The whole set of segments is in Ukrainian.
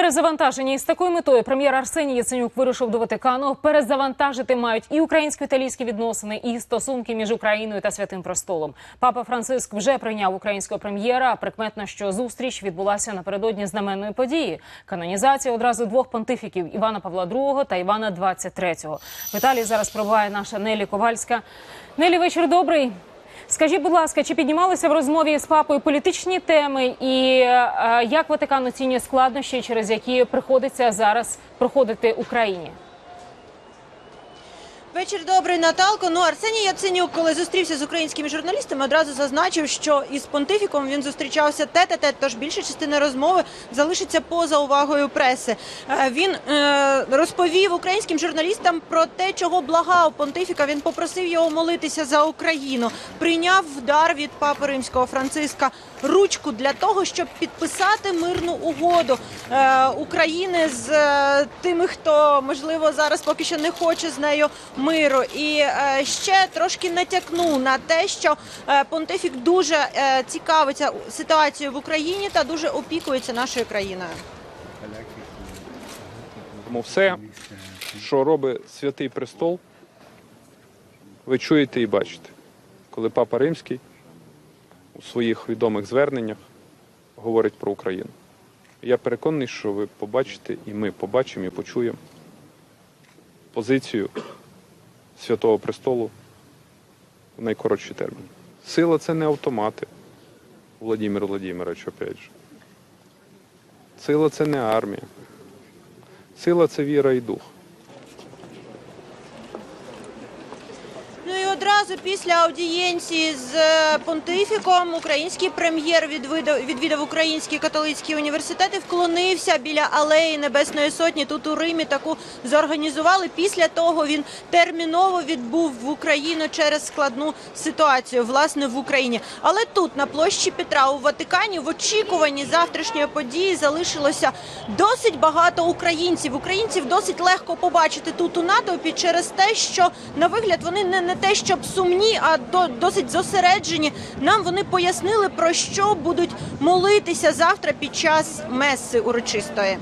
Перезавантажені з такою метою прем'єр Арсеній Яценюк вирушив до Ватикану. Перезавантажити мають і українсько-італійські відносини, і стосунки між Україною та Святим Престолом. Папа Франциск вже прийняв українського прем'єра. Прикметно, що зустріч відбулася напередодні знаменної події. Канонізація одразу двох понтифіків Івана Павла II та Івана XXIII. В Італії зараз пробуває наша Нелі Ковальська. Нелі, вечір добрий. Скажіть, будь ласка, чи піднімалися в розмові з папою політичні теми, і е, як Ватикан оцінює складнощі, через які приходиться зараз проходити Україні? Вечір добрий, Наталко. Ну, Арсеній Яценюк, коли зустрівся з українськими журналістами, одразу зазначив, що із понтифіком він зустрічався тет-а-тет, тож більша частина розмови залишиться поза увагою преси. Е, Він е, розповів українським журналістам про те, чого благав понтифіка. Він попросив його молитися за Україну, прийняв дар від папи римського Франциска ручку для того, щоб підписати мирну угоду е, України з е, тими, хто можливо зараз поки що не хоче з нею миру. І е, ще трошки натякнув на те, що е, понтифік дуже е, цікавиться ситуацією в Україні та дуже опікується нашою країною. Тому все, що робить святий престол, ви чуєте і бачите, коли Папа Римський у своїх відомих зверненнях говорить про Україну. Я переконаний, що ви побачите, і ми побачимо і почуємо позицію Святого Престолу в найкоротший термін. Сила це не автомати, Володимир Владимирович, опять же. Сила це не армія. Сила це віра і дух. Ну і одразу після аудієнції з понтифіком український прем'єр відвідав, відвідав Український католицький університет і вклонився біля алеї Небесної Сотні. Тут у Римі таку зорганізували. Після того він терміново відбув в Україну через складну ситуацію, власне, в Україні. Але тут, на площі Петра у Ватикані, в очікуванні завтрашньої події залишилося досить багато українців. Українців досить легко побачити тут у натовпі через те, що на вигляд вони не, не те, щоб сумні, а до, досить зосереджені. Нам вони пояснили про що будуть молитися завтра під час меси урочистої.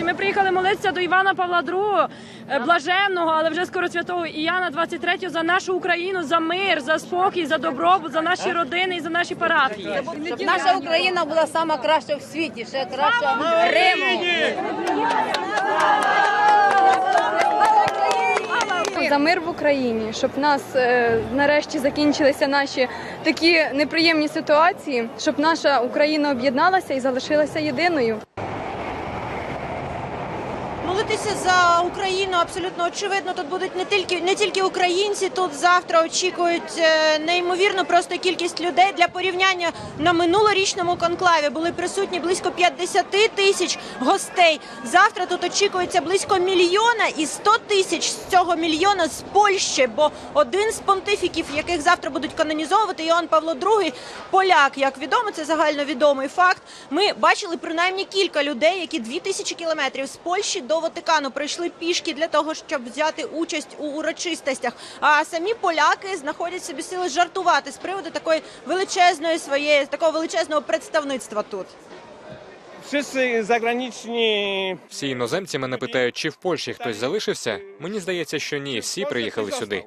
Ми приїхали молитися до Івана Павла II, е, блаженного, але вже скоро святого Іяна 23 за нашу Україну, за мир, за спокій, за добробут, за наші родини і за наші парафії. Щоб наша Україна була сама краща в світі, ще краща Риму. За мир в Україні, щоб в нас е, нарешті закінчилися наші такі неприємні ситуації, щоб наша Україна об'єдналася і залишилася єдиною. Молитися за Україну абсолютно очевидно. Тут будуть не тільки не тільки українці. Тут завтра очікують е, неймовірно просто кількість людей для порівняння на минулорічному конклаві. Були присутні близько 50 тисяч гостей. Завтра тут очікується близько мільйона і 100 тисяч з цього мільйона з Польщі. Бо один з понтифіків, яких завтра будуть канонізовувати, Іоанн Павло II, поляк. Як відомо, це загальновідомий факт. Ми бачили принаймні кілька людей, які 2000 кілометрів з Польщі до Ватикану прийшли пішки для того, щоб взяти участь у урочистостях. А самі поляки знаходять собі сили жартувати з приводу такої величезної своєї такого величезного представництва тут. Всі zagraniczni Всі іноземці мене питають, чи в Польщі хтось залишився. Мені здається, що ні, всі приїхали сюди.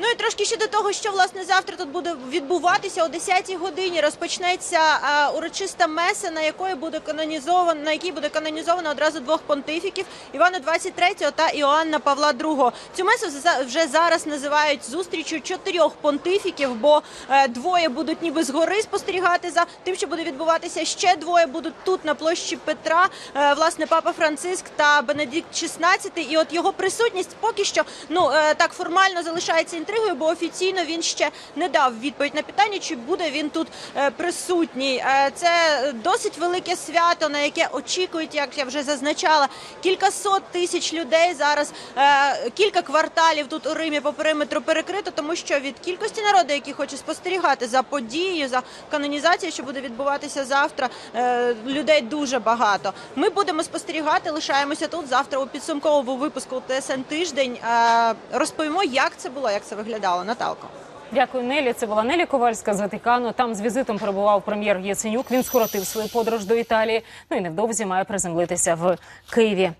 Ну і трошки ще до того, що власне завтра тут буде відбуватися о 10-й годині. Розпочнеться а, урочиста меса, на якої буде канонізовано, на якій буде канонізовано одразу двох понтифіків Івана 23 та Іоанна Павла II. Цю месу вже зараз називають зустрічю чотирьох понтифіків, бо е, двоє будуть ніби згори спостерігати за тим, що буде відбуватися. Ще двоє будуть тут на площі Петра. Е, власне, папа Франциск та Бенедикт XVI. І от його присутність поки що ну е, так формально залишається інтригою, бо офіційно він ще не дав відповідь на питання, чи буде він тут е, присутній. Е, Це досить велике свято, на яке очікують, як я вже зазначала, кількасот тисяч людей зараз. е, Кілька кварталів тут у Римі по периметру перекрито, тому що від кількості народу, який хоче спостерігати за подією, за канонізацією, що буде відбуватися завтра, людей дуже багато. Ми будемо спостерігати, лишаємося тут завтра у підсумковому випуску ТСН тиждень. Розповімо, як це було, як це виглядало. Наталко. Дякую, Нелі. Це була Нелі Ковальська з Ватикану. Там з візитом перебував прем'єр Яценюк. Він скоротив свою подорож до Італії. Ну і невдовзі має приземлитися в Києві.